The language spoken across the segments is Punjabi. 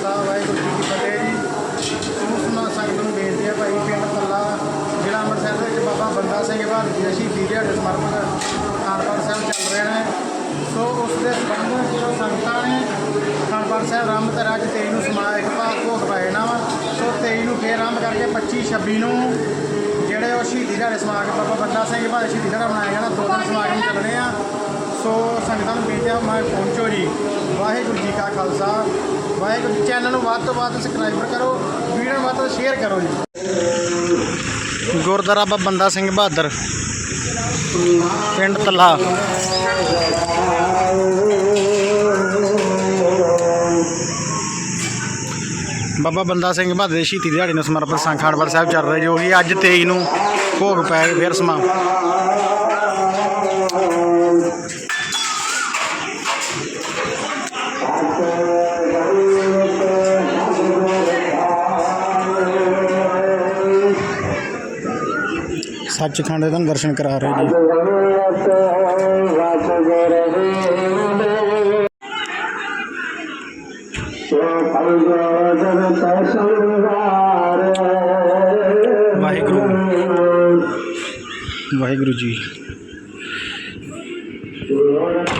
ਖਾਲਸਾ ਵਾਹਿਗੁਰੂ ਜੀ ਕੀ ਫਤਿਹ ਜੀ। ਸਮੂਹ ਸੰਗਤ ਨੂੰ ਬੇਨਤੀ ਹੈ ਭਾਈ, ਪਿੰਡ ਕੱਲਾ ਜ਼ਿਲ੍ਹਾ ਅੰਮ੍ਰਿਤਸਰ ਦੇ ਵਿੱਚ ਬਾਬਾ ਬੰਦਾ ਸਿੰਘ ਬਹਾਦਰ ਜੀ ਦਾ ਸ਼ਹੀਦੀ ਦਿਹਾੜੇ ਸਮਰਪਿਤ ਖਾਨਪੁਰ ਸਾਹਿਬ ਚੱਲ ਰਿਹਾ ਹੈ। ਸੋ ਉਸ ਦੇ ਸੰਬੰਧ ਵਿੱਚ ਜੋ ਸੰਗਤਾਂ ਨੇ ਖਾਨਪੁਰ ਸਾਹਿਬ ਆਰੰਭ ਤੇ ਅੱਜ 23 ਨੂੰ ਸਮਾਇਕ ਭਾਗ ਭੋਗ ਪਾਏ ਨਾ ਵਾ। ਸੋ 23 ਨੂੰ ਫੇਰ ਆਰੰਭ ਕਰਕੇ 25 26 ਨੂੰ ਜਿਹੜੇ ਉਹ ਸ਼ਹੀਦੀ ਦਿਹਾੜੇ ਸਮਾਗਮ, ਬਾਬਾ ਬੰਦਾ ਸਿੰਘ ਬਹਾਦਰ ਸ਼ਹੀਦੀ ਦਿਹਾੜਾ ਮਨਾਇਆ ਜਾਣਾ ਦੋ ਦਿਨ ਸਮਾਗਮ ਚੱਲਣੇ ਆ। ਸੋ ਸੰਗਤਾਂ ਨੂੰ ਬੇਨਤੀ ਹੈ ਮੈਂ ਪਹੁੰਚੋ ਜੀ। ਵਾਹਿਗੁਰੂ ਜੀ ਕਾ ਖਾਲਸਾ। ਵਾਹਿਗੁਰੂ ਜੀ, ਚੈਨਲ ਨੂੰ ਵੱਧ ਤੋਂ ਵੱਧ ਸਬਸਕ੍ਰਾਈਬ ਕਰੋ, ਵੀਡੀਓ ਨੂੰ ਵੱਧ ਤੋਂ ਸ਼ੇਅਰ ਕਰੋ ਜੀ। ਗੁਰਦੁਆਰਾ ਬਾਬਾ ਬੰਦਾ ਸਿੰਘ ਬਹਾਦਰ, ਪਿੰਡ ਤਲਾ ਬਾਬਾ ਬੰਦਾ ਸਿੰਘ ਬਹਾਦਰ ਦੇ ਸ਼ਹੀਦੀ ਦਿਹਾੜੇ ਨੂੰ ਸਮਰਪਿਤ ਸੰਖਾੜਵੜ ਸਾਹਿਬ ਚੱਲ ਰਹੇ ਜੋ ਕਿ ਅੱਜ 23 ਨੂੰ ਭੋਗ ਪੈ ਫਿਰ ਸਮਾ ਸੱਚਖੰਡ ਦੇ ਦਰਸ਼ਨ ਕਰਾ ਰਹੇ ਜੀ। ਵਾਹਿਗੁਰੂ। ਵਾਹਿਗੁਰੂ ਜੀ।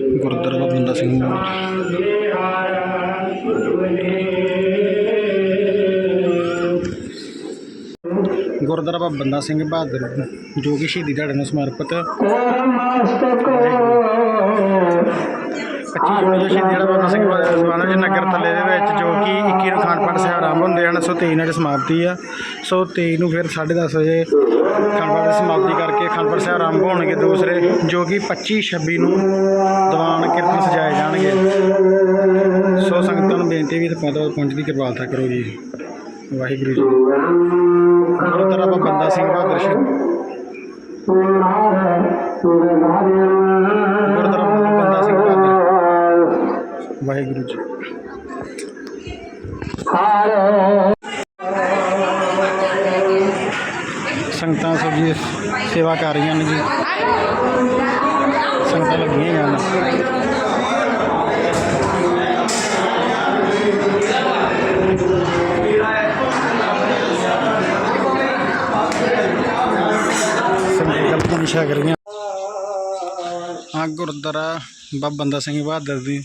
ਗੁਰਦੁਆਰਾ ਬਾਬਾ ਬੰਦਾ ਸਿੰਘ ਬਹਾਦਰ। ਗੁਰਦੁਆਰਾ ਬਾਬਾ ਬੰਦਾ ਸਿੰਘ ਬਹਾਦਰ, ਜੋ ਕਿ ਸ਼ਹੀਦੀ ਦਿਹਾੜੇ ਨੂੰ ਸਮਰਪਿਤ 25 ਜੂਨ ਨੂੰ ਸ਼ਹੀਦੀ ਸਿੰਘ ਬਹਾਦਰ ਦੇ ਨਗਰ ਥੱਲੇ ਦੇ ਵਿੱਚ ਜੋ ਕਿ 21 ਨੂੰ ਖਾਨਪਾਨ ਸਾਹਿਬ ਆਰੰਭ ਹੁੰਦੇ ਹਨ, ਸੋ 23 ਨਾਲ ਸਮਾਪਤੀ ਆ। ਸੋ 23 ਨੂੰ ਫਿਰ 10:30 ਵਜੇ ਖਾਨਪਾਨ ਦੀ ਸਮਾਪਤੀ ਕਰਕੇ ਖਾਨਪਾਨ ਸਾਹਿਬ ਆਰੰਭ ਹੋਣਗੇ ਦੂਸਰੇ, ਜੋ ਕਿ 25 26 ਨੂੰ ਦੀਵਾਨ ਕੀਰਤਨ ਸਜਾਏ ਜਾਣਗੇ। ਸੋ ਸੰਗਤਾਂ ਨੂੰ ਬੇਨਤੀ ਵੀ ਤੇ ਪਹੁੰਚ ਪਹੁੰਚ ਕਿਰਪਾਲਤਾ ਕਰੋ ਜੀ। ਵਾਹਿਗੁਰੂ ਜੀ। ਗੁਰੂ ਬਾਬਾ ਬੰਦਾ ਸਿੰਘ ਬਹਾਦਰ ਸ਼ਹੀਦ ਗੁਰਦੁਆਰਾ ਬਾਬਾ ਵਾਹਿਗੁਰੂ ਜੀ। ਸੰਗਤਾਂ ਸਭ ਸੇਵਾ ਕਰ ਰਹੀਆਂ ਨੇ ਜੀ। ਸੰਗਤਾਂ ਲੱਗੀਆਂ ਹੋਈਆਂ ਸੰਗਤਾਂ ਪਾਣੀ ਛਕ ਆ ਗੁਰਦੁਆਰਾ ਬਾਬਾ ਬੰਦਾ ਸਿੰਘ ਬਹਾਦਰ ਦੀ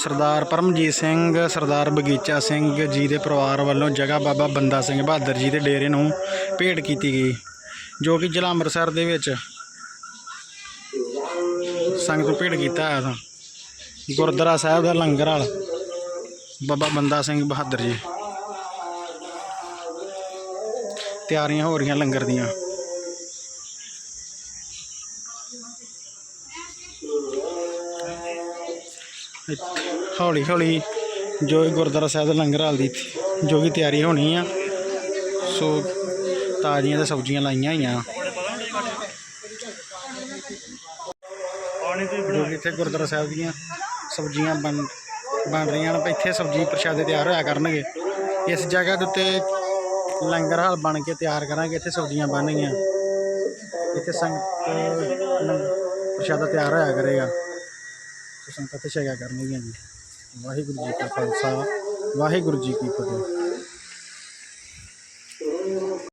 ਸਰਦਾਰ ਪਰਮਜੀਤ ਸਿੰਘ, ਸਰਦਾਰ ਬਗੀਚਾ ਸਿੰਘ ਜੀ ਦੇ ਪਰਿਵਾਰ ਵੱਲੋਂ ਜਗ੍ਹਾ ਬਾਬਾ ਬੰਦਾ ਸਿੰਘ ਬਹਾਦਰ ਜੀ ਦੇ ਡੇਰੇ ਨੂੰ ਭੇਟ ਕੀਤੀ ਗਈ, ਜੋ ਕਿ ਜ਼ਿਲ੍ਹਾ ਅੰਮ੍ਰਿਤਸਰ ਦੇ ਵਿੱਚ ਸੰਗਤ ਨੂੰ ਭੇਟ ਕੀਤਾ ਹੋਇਆ ਤਾਂ ਗੁਰਦੁਆਰਾ ਸਾਹਿਬ ਦਾ ਲੰਗਰ ਹਾਲ ਬਾਬਾ ਬੰਦਾ ਸਿੰਘ ਬਹਾਦਰ ਜੀ। ਤਿਆਰੀਆਂ ਹੋ ਰਹੀਆਂ ਲੰਗਰ ਦੀਆਂ। ਹੌਲੀ ਹੌਲੀ ਜੋ ਗੁਰਦੁਆਰਾ ਸਾਹਿਬ ਦਾ ਲੰਗਰ ਹਾਲ ਦੀ ਜੋ ਕਿ ਤਿਆਰੀ ਹੋਣੀ ਆ ਸੋ ਤਾਜ਼ੀਆਂ ਤੇ ਸਬਜ਼ੀਆਂ ਲਾਈਆਂ ਹੋਈਆਂ। ਜੋ ਕਿ ਇੱਥੇ ਗੁਰਦੁਆਰਾ ਸਾਹਿਬ ਦੀਆਂ ਸਬਜ਼ੀਆਂ ਬਣ ਬਣ ਰਹੀਆਂ ਨੇ ਇੱਥੇ ਸਬਜ਼ੀ ਪ੍ਰਸ਼ਾਦੇ ਤਿਆਰ ਹੋਇਆ ਕਰਨਗੇ। ਇਸ ਜਗ੍ਹਾ ਦੇ ਉੱਤੇ ਲੰਗਰ ਹਾਲ ਬਣ ਕੇ ਤਿਆਰ ਕਰਾਂਗੇ ਇੱਥੇ ਸਬਜ਼ੀਆਂ ਬਣਨਗੀਆਂ ਇੱਥੇ ਸੰਗਤ ਪ੍ਰਸ਼ਾਦਾ ਤਿਆਰ ਹੋਇਆ ਕਰੇਗਾ। ਸੰਗਤ ਤੇ ਛਕਿਆ ਕਰਨਗੀਆਂ ਜੀ। ਵਾਹਿਗੁਰੂ ਜੀ ਕਾ ਖਾਲਸਾ ਵਾਹਿਗੁਰੂ ਜੀ ਕੀ ਫਤਿਹ।